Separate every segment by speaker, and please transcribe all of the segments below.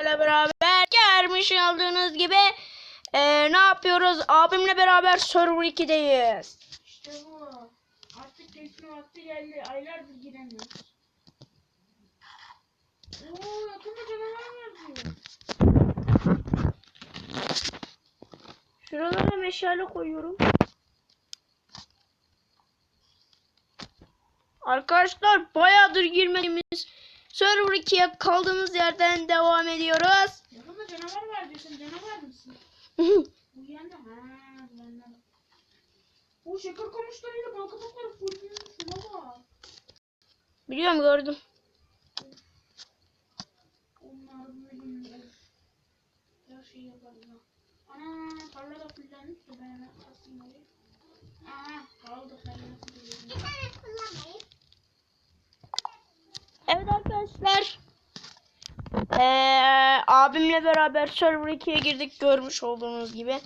Speaker 1: ile beraber gelmiş aldığınız gibi eee, ne yapıyoruz? Abimle beraber Server 2'deyiz.
Speaker 2: İşte bu. Artık geçme vakti geldi. Aylardır giremiyoruz. Oo yakında canavar var diyor.
Speaker 1: Şuralara meşale koyuyorum. Arkadaşlar bayağıdır girmediğimiz Server 2'ye kaldığımız yerden devam ediyoruz.
Speaker 2: Yakında canavar var diyor. Sen canavar mısın? Uyandı. Ha, uyandı. O şeker kamışlarıyla bal kabakları full büyümüş. Şuna bak.
Speaker 1: Biliyorum gördüm.
Speaker 2: Onlar böyle. Her şey yaparız ha. Ana tarla da fullenmiş
Speaker 1: abimle beraber Server 2'ye girdik görmüş olduğunuz gibi.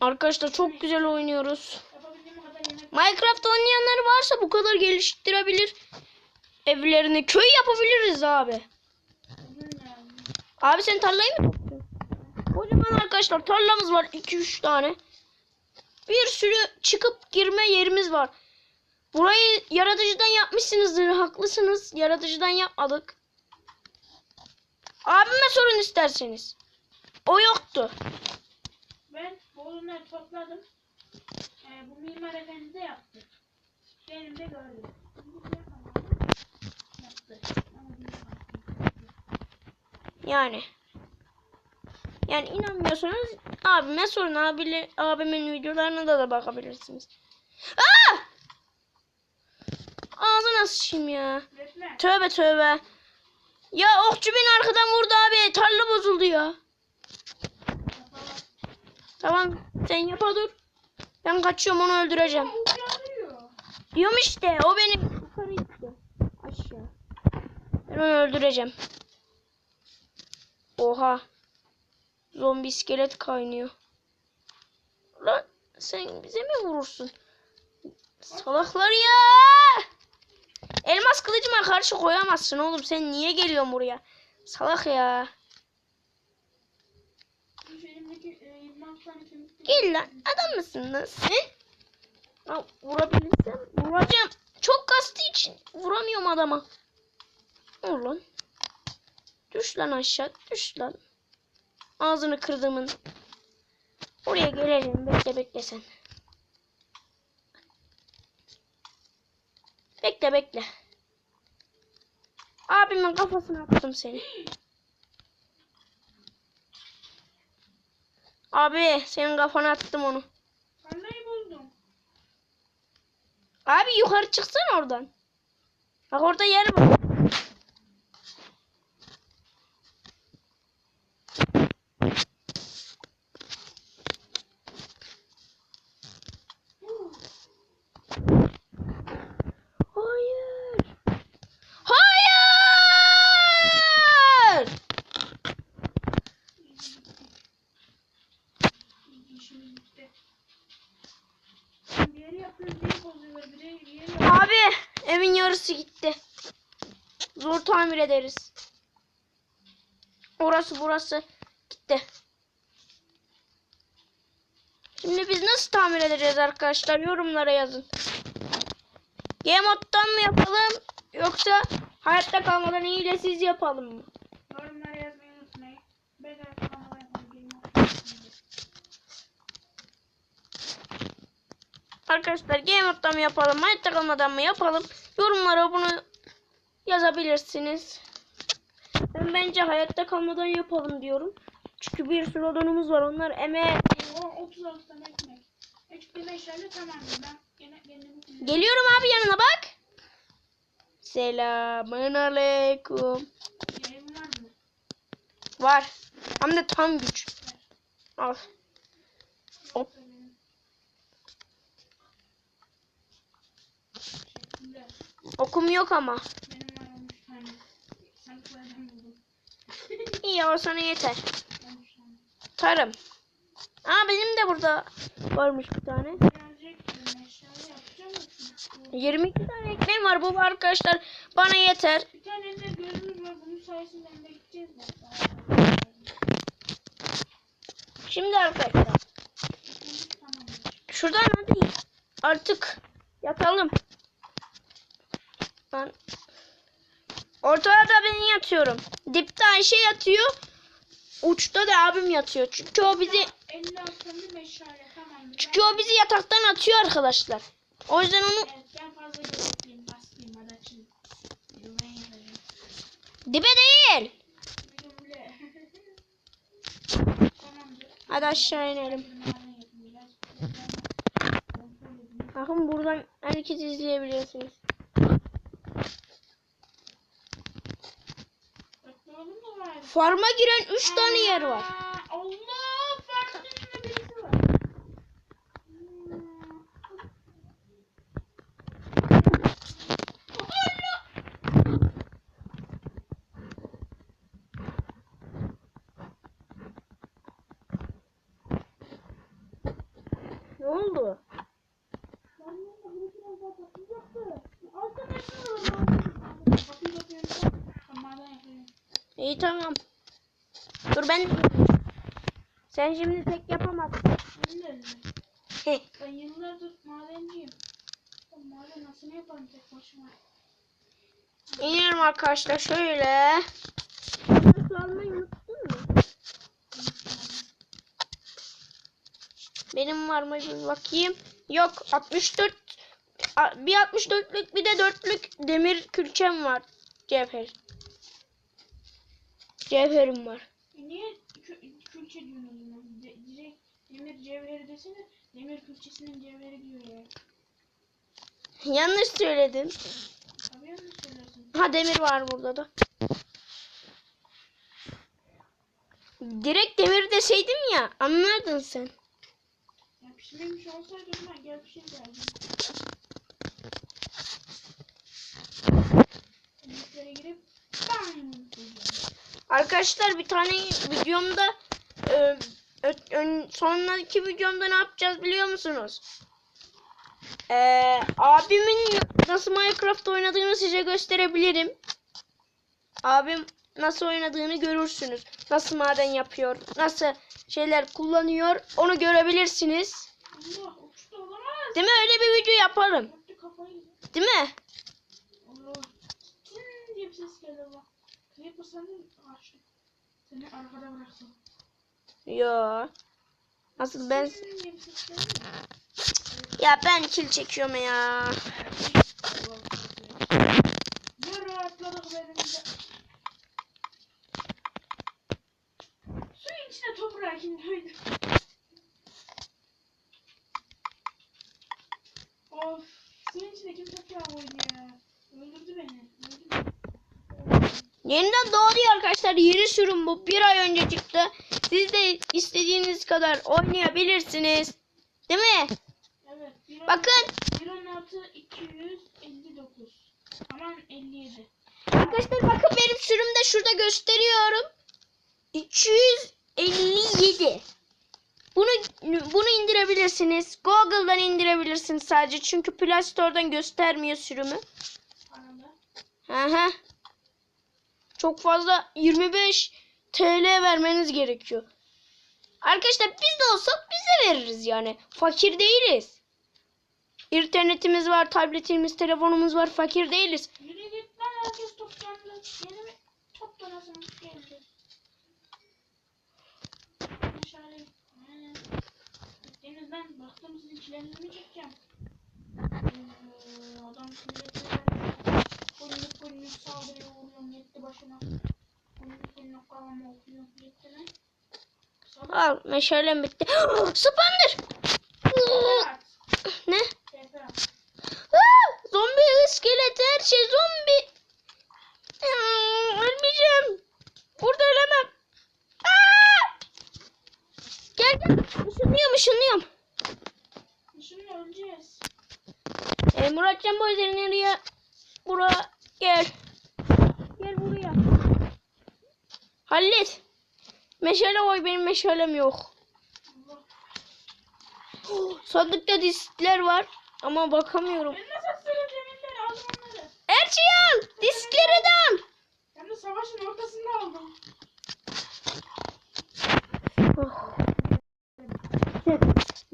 Speaker 1: Arkadaşlar çok güzel oynuyoruz. Minecraft oynayanlar varsa bu kadar geliştirebilir. Evlerini köy yapabiliriz abi. Abi sen tarlayı mı topluyorsun? Kocaman arkadaşlar tarlamız var 2-3 tane. Bir sürü çıkıp girme yerimiz var. Burayı yaratıcıdan yapmışsınızdır. Haklısınız. Yaratıcıdan yapmadık. Abime sorun isterseniz. O yoktu.
Speaker 2: Ben bu odunları topladım. Ee, bu mimar efendi de yaptı. Benim de gördüm.
Speaker 1: Yani. Yani inanmıyorsanız abime sorun. Abile, abimin videolarına da, da bakabilirsiniz. Aa! Ağzına sıçayım ya. Tövbe tövbe. Ya okçu beni arkadan vurdu abi. Tarla bozuldu ya. Tamam sen yapa dur. Ben kaçıyorum onu öldüreceğim. Diyorum işte o beni yukarı itti. Aşağı. Ben onu öldüreceğim. Oha. Zombi iskelet kaynıyor. Lan sen bize mi vurursun? Salaklar ya. Elmas kılıcıma karşı koyamazsın oğlum. Sen niye geliyorsun buraya? Salak ya.
Speaker 2: Şu elimdeki 26 tane kemik.
Speaker 1: Gel lan. Adam mısın lan sen? Ha, vurabilirsem vuracağım. Çok kastığı için vuramıyorum adama. Vur lan. Düş lan aşağı. Düş lan. Ağzını kırdığımın. Oraya gelelim. Bekle bekle sen. Bekle bekle. Abimin kafasına attım seni. Abi senin kafana attım onu.
Speaker 2: Tarlayı bozdum.
Speaker 1: Abi yukarı çıksana oradan. Bak orada yer var. Hayır. Hayır.
Speaker 2: İyi, İşimiz bitti. Bir yeri yapıyoruz diye bozuyorlar. Bir yeri, bir yeri yapıyoruz.
Speaker 1: Abi yarısı gitti. Zor tamir ederiz. Orası burası gitti. Şimdi biz nasıl tamir edeceğiz arkadaşlar? Yorumlara yazın. Game moddan mı yapalım? Yoksa hayatta kalmadan hilesiz yapalım mı?
Speaker 2: Yorumlara yazmayı unutmayın. Yapalım.
Speaker 1: Arkadaşlar game moddan mı yapalım? Hayatta kalmadan mı yapalım? Yorumlara bunu yazabilirsiniz. Ben bence hayatta kalmadan yapalım diyorum. Çünkü bir sürü odunumuz var. Onlar emeğe
Speaker 2: O 36 tane ekmek. Ekmek eşyalı tamam. Ben
Speaker 1: Geliyorum abi yanına bak. Selamun aleyküm.
Speaker 2: Var mı?
Speaker 1: Var. Hem de tam güç. Al. Hop. Okum yok ama.
Speaker 2: Benim var 13 tane. Sen koyarım buldum.
Speaker 1: İyi o sana yeter.
Speaker 2: 13 tane.
Speaker 1: Tarım. Aa benim de burada varmış bir tane.
Speaker 2: Birazcık eşyalı yapacağım. da-
Speaker 1: 22 tane ekmeğim var bu arkadaşlar. Bana yeter.
Speaker 2: Bir tane de gözlü sayesinde gideceğiz de.
Speaker 1: Şimdi arkadaşlar şuradan hadi artık yatalım. Ben ortada da ben yatıyorum. Dipte Ayşe yatıyor. Uçta da abim yatıyor. Çünkü o bizi
Speaker 2: 50 altınlı meşale tamamdır.
Speaker 1: çünkü o bizi yataktan atıyor arkadaşlar. O yüzden onu dibe değil. Hadi aşağı inelim. Bakın buradan herkes izleyebilirsiniz. Farma giren 3 tane yer var.
Speaker 2: Allah farklı birisi var.
Speaker 1: Ne oldu? İyi tamam. Dur ben sen şimdi tek yapamazsın. Heh,
Speaker 2: Ben yıllardır madenciyim. Ben maden nasıl yaparım tek başıma?
Speaker 1: İnelim arkadaşlar şöyle. Unuttun mu? Benim var mı bir bakayım. Yok 64 a- bir 64'lük bir de 4'lük demir külçem var. Cevher. Cevherim var.
Speaker 2: E niye kü- külçe diyorsun o zaman? De- direkt demir cevheri desene. Demir külçesinin cevheri diyor ya.
Speaker 1: Yanlış söyledim.
Speaker 2: Tabii yanlış söylersin.
Speaker 1: Ha demir var burada da. Direkt demir deseydim ya anlardın sen.
Speaker 2: Ya pişmemiş olsaydı zaman gel pişir derdim. Demirlere girip bang diyeceğim.
Speaker 1: Arkadaşlar bir tane videomda e, ön- sonraki videomda ne yapacağız biliyor musunuz? E, abimin nasıl Minecraft oynadığını size gösterebilirim. Abim nasıl oynadığını görürsünüz. Nasıl maden yapıyor, nasıl şeyler kullanıyor onu görebilirsiniz. Değil mi? Öyle bir video yaparım. Değil mi?
Speaker 2: Ses geldi bak. Creeper seni arkada bıraksın.
Speaker 1: Yo. Nasıl ben ya ben kil çekiyorum ya.
Speaker 2: Ne rahatladık. Suyun içine toprağa kim koydu? Of. Suyun içine kim toprağa koydu ya? Öldürdü beni. Öldürdü beni.
Speaker 1: Yeniden doğuyor arkadaşlar. Yeni sürüm bu. Bir ay önce çıktı. Siz de istediğiniz kadar oynayabilirsiniz. Değil mi?
Speaker 2: Evet. bir
Speaker 1: Bakın
Speaker 2: 116 259. Aman 57.
Speaker 1: arkadaşlar bakın benim sürümde şurada gösteriyorum. 257. Bunu bunu indirebilirsiniz. Google'dan indirebilirsiniz sadece. Çünkü Play Store'dan göstermiyor sürümü.
Speaker 2: Anında.
Speaker 1: Aha. Çok fazla 25 TL vermeniz gerekiyor. Arkadaşlar biz de olsak biz de veririz yani. Fakir değiliz. İnternetimiz var, tabletimiz, telefonumuz var. Fakir değiliz.
Speaker 2: Yürü git lan herkes toplandı. Yeni top donasın geldi. He. Denizden baktım sizinkilerini mi çekeceğim? Ee, adam millete Kulluk saldırıyor vuruyorum yetti başıma. Kulluk kulluk kavama okuyor yetti mi?
Speaker 1: Al meşalem bitti. Spander.
Speaker 2: At.
Speaker 1: ne? Aa, zombi, iskelet, her şey zombi. Hmm, ölmeyeceğim. Burada ölemem. Aa! Gel gel. Işınlıyorum ışınlıyorum.
Speaker 2: Şimdi öleceğiz.
Speaker 1: E, Muratcan boy nereye? Bura Gel. Gel buraya. Hallet. Meşale koy benim meşalem yok. Sandıkta diskler var ama bakamıyorum.
Speaker 2: Ben
Speaker 1: al diskleri de al.
Speaker 2: Ben de savaşın ortasında aldım.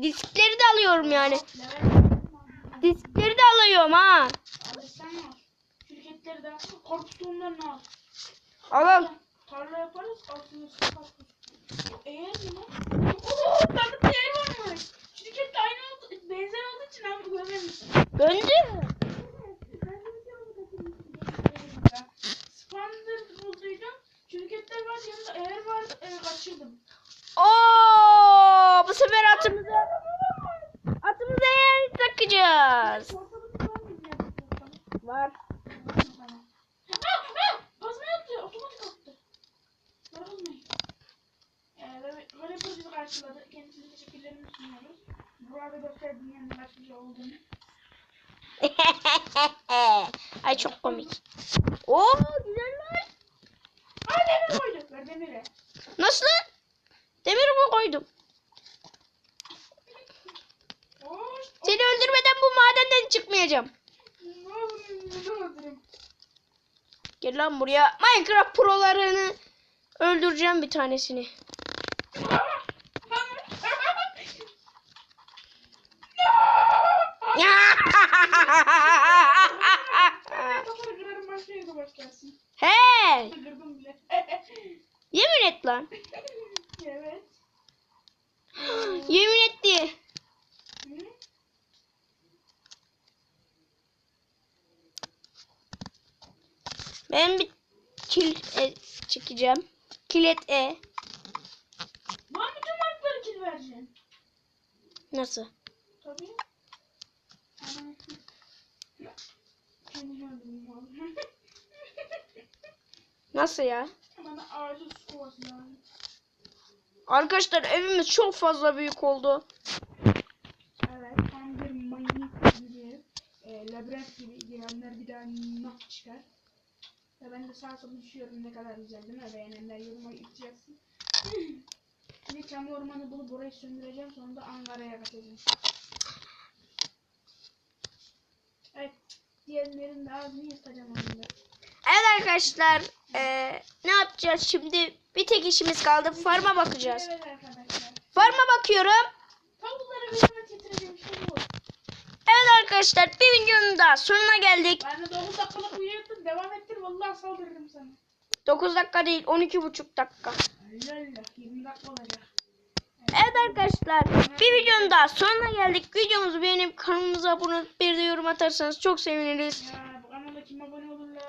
Speaker 1: Diskleri de alıyorum yani. Diskleri de alıyorum ha.
Speaker 2: Alırsan Şirketleri de korktuğumdan al.
Speaker 1: Al al.
Speaker 2: Tarla yaparız altını sıkarız. Eğer mi lan? Ooo tanıdık değer varmış. Şirkette aynı oldu, benzer olduğu için abi görmemişsin.
Speaker 1: Göndür.
Speaker 2: Spandır bulduydum. Şirketler var yanında eğer var e, kaçırdım.
Speaker 1: Oo, bu sefer atımıza atımıza yer takacağız.
Speaker 2: Ortalık var mı ya?
Speaker 1: Var.
Speaker 2: Tamam. Ah, ah! Kazma yaptı. Otomatik attı. Yorulmayın. Ee, böyle, böyle bir bizi karşıladı. Kendisine teşekkürlerimi sunuyoruz. Şey olduğunu.
Speaker 1: Ay çok komik. Oo güzel lan.
Speaker 2: Aa demir koyduk. Ver demiri.
Speaker 1: Nasıl lan? Demir mi koydum? Seni öldürmeden bu madenden çıkmayacağım. Gel lan buraya. Minecraft prolarını öldüreceğim bir tanesini.
Speaker 2: Evet.
Speaker 1: Yemin etti.
Speaker 2: Hı?
Speaker 1: Ben bir kil e, çekeceğim. Kilet E.
Speaker 2: Lan bütün markları kill vereceksin.
Speaker 1: Nasıl?
Speaker 2: Tabii.
Speaker 1: Nasıl ya?
Speaker 2: Bana ağacı su.
Speaker 1: Arkadaşlar evimiz çok fazla büyük oldu.
Speaker 2: Evet, tam bir manyak gibi. E, labirent gibi girenler bir daha nak çıkar. Ve ben de sağa sola düşüyorum ne kadar güzel değil mi? Beğenenler yoruma gideceksin. Şimdi çam ormanı bulup burayı söndüreceğim sonra da Ankara'ya kaçacağım. Evet, diğerlerin de ağzını yırtacağım onunla.
Speaker 1: Evet arkadaşlar e, ne yapacağız şimdi? Bir tek işimiz kaldı. Farma bakacağız.
Speaker 2: Evet arkadaşlar.
Speaker 1: Farma bakıyorum.
Speaker 2: Getireceğim bu.
Speaker 1: Evet arkadaşlar bir videonun daha sonuna geldik.
Speaker 2: Ben de 9 dakikalık uyuyordum. Devam ettir vallahi saldırırım sana.
Speaker 1: 9 dakika değil 12,5 dakika.
Speaker 2: Allah Allah 20 dakika olacak.
Speaker 1: Evet arkadaşlar bir videonun daha sonuna geldik. Videomuzu beğenip kanalımıza abone olup bir de yorum atarsanız çok seviniriz.
Speaker 2: Ya bu kanala kim abone olur la?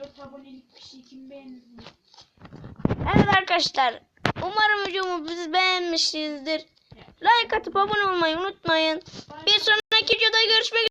Speaker 2: 4 abonelik bir şey kim beğenir?
Speaker 1: Evet arkadaşlar umarım videomu beğenmişsinizdir. Like atıp abone olmayı unutmayın. Bir sonraki videoda görüşmek